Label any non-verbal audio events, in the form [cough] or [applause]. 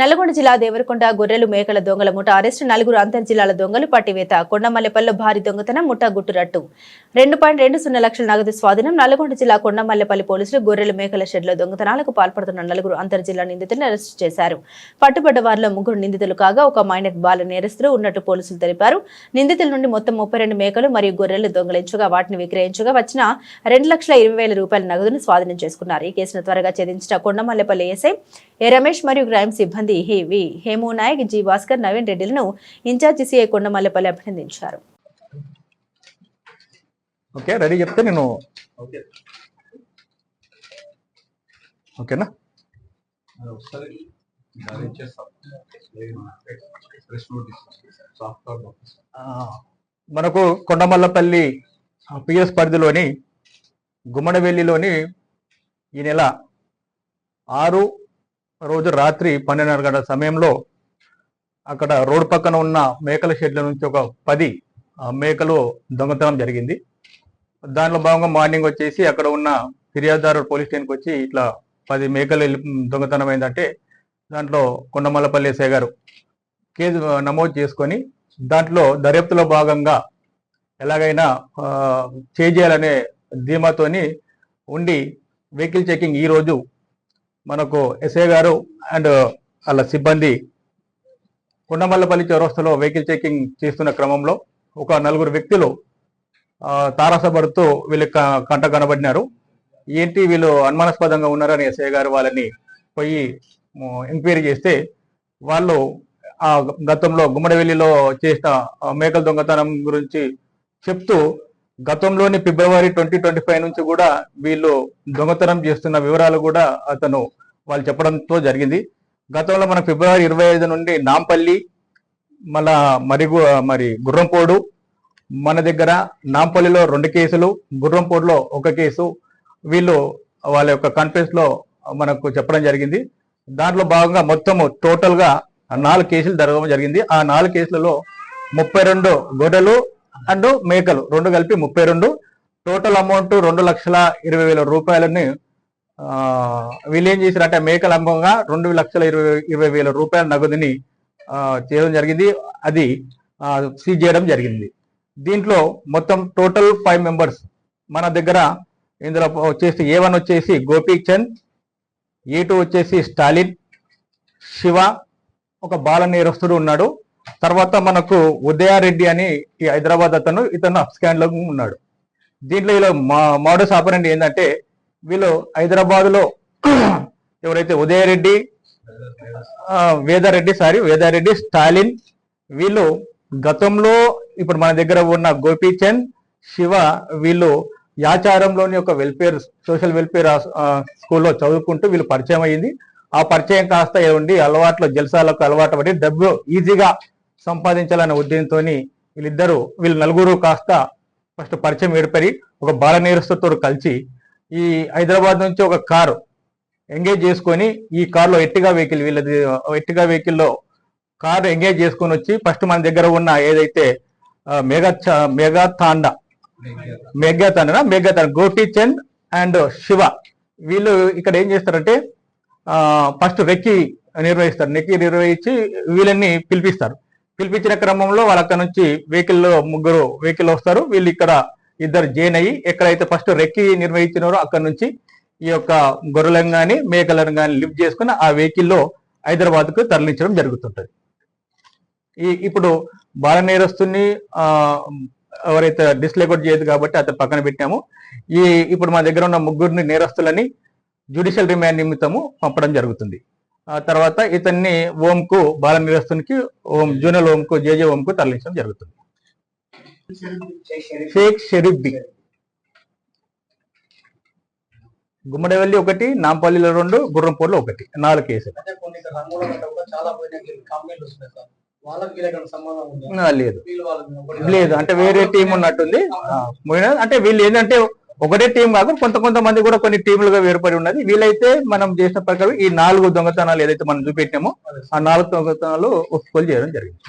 నల్గొండ జిల్లా దేవరకొండ గొర్రెలు మేకల దొంగల ముఠ అరెస్టు. నలుగురు అంతర్ జిల్లాల దొంగలు పట్టివేత. కొండమల్లెపల్లిలో భారీ దొంగతనం ముఠ గుట్టురట్టు. రెండు పాయింట్ రెండు సున్నా లక్షల నగదు స్వాధీనం. నల్గొండ జిల్లా కొండమల్లెపల్లి పోలీసులు గొర్రెలు మేకల షెడ్లో దొంగతనాలకు పాల్పడుతున్న నలుగురు అంతర్ జిల్లా నిందితులను అరెస్టు చేశారు. పట్టుబడ్డ వారిలో ముగ్గురు నిందితులు కాగా ఒక మైనర్ బాల నేరస్తులు ఉన్నట్టు పోలీసులు తెలిపారు. నిందితుల నుండి మొత్తం ముప్పై రెండు మేకలు మరియు గొర్రెలు దొంగలించగా వాటిని విక్రయించగా వచ్చిన రెండు లక్షల ఇరవై వేల రూపాయల నగదును స్వాధీనం చేసుకున్నారు. ఈ కేసును త్వరగా ఛేదించిన కొండమల్లెపల్లి ఎస్ఐ ఏ రమేష్ మరియు క్రైమ్ సిబ్బంది హే వి హేమూ నాయక్ జి భాస్కర్ నవీన్ రెడ్డిలను ఇన్ఛార్జ్ సిఐ కొండమల్లెపల్లి అభినందించారు. ఓకే రెడీ చెప్తే నేను ఓకే. ఓకేనా? మనకు కొండమల్లపల్లి పిఎస్ పరిధిలోని గుమ్మడవెల్లిలోని ఈ నెల ఆరు రోజు రాత్రి పన్నెండున్నర గంటల సమయంలో అక్కడ రోడ్డు పక్కన ఉన్న మేకల షెడ్ల నుంచి ఒక పది మేకలు దొంగతనం జరిగింది. దానిలో భాగంగా మార్నింగ్ వచ్చేసి అక్కడ ఉన్న ఫిర్యాదుదారు పోలీస్ స్టేషన్కి వచ్చి ఇట్లా పది మేకలు వెళ్ళి దొంగతనం అయిందంటే దాంట్లో కొండమల్లపల్లి ఎస్ఐ గారు కేసు నమోదు చేసుకొని దాంట్లో దర్యాప్తులో భాగంగా ఎలాగైనా చేయాలనే ధీమాతోని ఉండి వెహికల్ చెకింగ్ ఈ రోజు మనకు ఎస్ఏ గారు అండ్ వాళ్ళ సిబ్బంది కొండమల్లపల్లి చౌరస్తలో వెహికల్ చెకింగ్ చేస్తున్న క్రమంలో ఒక నలుగురు వ్యక్తులు తారసపడుతూ వీళ్ళకి క- కంట కనబడినారు. ఏంటి వీళ్ళు అనుమానాస్పదంగా ఉన్నారని ఎస్ఐ గారు వాళ్ళని పోయి ఎంక్వైరీ చేస్తే వాళ్ళు ఆ గతంలో గుమ్మడివెల్లిలో చేసిన మేకల దొంగతనం గురించి చెప్తూ గతంలోని ఫిబ్రవరి ట్వంటీ ట్వంటీ ఫైవ్ నుంచి కూడా వీళ్ళు దొంగతనం చేస్తున్న వివరాలు కూడా అతను వాళ్ళు చెప్పడంతో జరిగింది. గతంలో మన ఫిబ్రవరి ఇరవై ఐదు నుండి నాంపల్లి మళ్ళా మరి గు- మరి గుర్రంపోడు మన దగ్గర నాంపల్లిలో రెండు కేసులు గుర్రంపోడులో ఒక కేసు. వీళ్ళు వాళ్ళ యొక్క కాన్ఫరెన్స్లో మనకు చెప్పడం జరిగింది. దాంట్లో భాగంగా మొత్తము టోటల్గా నాలుగు కేసులు జరగడం జరిగింది. ఆ నాలుగు కేసులలో ముప్పై రెండు గొర్రెలు అండ్ మేకలు రెండు కలిపి ముప్పై రెండు. టోటల్ అమౌంట్ రెండు లక్షల ఇరవై వేల రూపాయలని వీళ్ళు ఏం చేశారంటే మేకల అమ్మంగా రెండు లక్షల ఇరవై ఇరవై వేల రూపాయల నగదుని చేయడం జరిగింది. అది సీజ్ చేయడం జరిగింది. దీంట్లో మొత్తం టోటల్ ఫైవ్ మెంబర్స్ మన దగ్గర ఇందులో వచ్చేసి ఏ వన్ వచ్చేసి గోపీచంద్ ఏ టూ వచ్చేసి స్టాలిన్ శివ ఒక బాల నేరస్తుడు ఉన్నాడు. తర్వాత మనకు ఉదయారెడ్డి అని ఈ హైదరాబాద్ అతను ఇతను అప్స్కాండ్లో ఉన్నాడు. దీంట్లో వీళ్ళు మా మోడస్ ఆపరెంట్ ఏంటంటే వీళ్ళు హైదరాబాద్లో [clears throat] ఎవరైతే ఉదయారెడ్డి వేదారెడ్డి సారీ వేదారెడ్డి స్టాలిన్ వీళ్ళు గతంలో ఇప్పుడు మన దగ్గర ఉన్న గోపీచంద్ శివ వీళ్ళు యాచారంలోని ఒక వెల్ఫేర్ సోషల్ వెల్ఫేర్ స్కూల్లో చదువుకుంటూ వీళ్ళు పరిచయం అయ్యింది ఆ పరిచయం కాస్త ఉండి అలవాట్లో జల్సాలకు అలవాటు పడి డబ్బు ఈజీగా సంపాదించాలనే ఉద్దేశంతో వీళ్ళిద్దరూ వీళ్ళు నలుగురు కాస్త ఫస్ట్ పరిచయం ఏర్పడి ఒక బాల నేరస్తుతో కలిసి ఈ హైదరాబాద్ నుంచి ఒక కారు ఎంగేజ్ చేసుకొని ఈ కార్లో ఎట్టిగా వెహికల్ వీళ్ళది ఎట్టిగా వెహికల్లో కారు ఎంగేజ్ చేసుకొని వచ్చి ఫస్ట్ మన దగ్గర ఉన్న ఏదైతే ఆ, మెగా చ- mega Tanda. Mega Tanda mega and Shiva. వీళ్ళు ఇక్కడ ఏం చేస్తారంటే ఫస్ట్ రెక్కి నిర్వహిస్తారు నెక్కి నిర్వహించి వీళ్ళని పిలిపిస్తారు. పిలిపించిన క్రమంలో వాళ్ళ అక్కడ నుంచి వెహికల్లో ముగ్గురు వెహికల్ వస్తారు. వీళ్ళు ఇక్కడ ఇద్దరు జైన్ అయ్యి ఎక్కడైతే ఫస్ట్ రెక్కి నిర్వహించినారో అక్కడ నుంచి ఈ యొక్క గొర్రెలను కానీ మేకలను కానీ లిఫ్ట్ చేసుకుని ఆ వెహికల్లో హైదరాబాద్కు హైదరాబాద్కు తరలించడం జరుగుతుంటది. ఈ ఇప్పుడు బాల నేరస్తుని ఆ ఎవరైతే డిస్లెకోట్ చేయదు కాబట్టి అతను పక్కన పెట్టాము. ఈ ఇప్పుడు మా దగ్గర ఉన్న ముగ్గురిని నేరస్తులని జ్యుడిషియల్ రిమాండ్ నిమిత్తము పంపడం జరుగుతుంది. తర్వాత ఇతన్ని ఓం కు బాల నేరస్తునికి ఓం జూనియర్ ఓం కు జేజే ఓం కు తరలించడం జరుగుతుంది. షేక్ షరీఫ్ గుమ్మడివల్లి ఒకటి నాంపల్లిలో రెండు గుర్రంపూర్లో ఒకటి నాలుగు కేసులు. లేదు. లేదు అంటే వేరే టీం ఉన్నట్టుంది. అంటే వీళ్ళు ఏంటంటే ఒకటే టీం కాదు కొంత కొంతమంది కూడా కొన్ని టీములుగా వేరుపడి ఉన్నది. వీలైతే మనం చేసిన ప్రకారం ఈ నాలుగు దొంగతనాలు ఏదైతే మనం చూపెట్టామో ఆ నాలుగు దొంగతనాలు ఒప్పుకోలు చేయడం జరిగింది.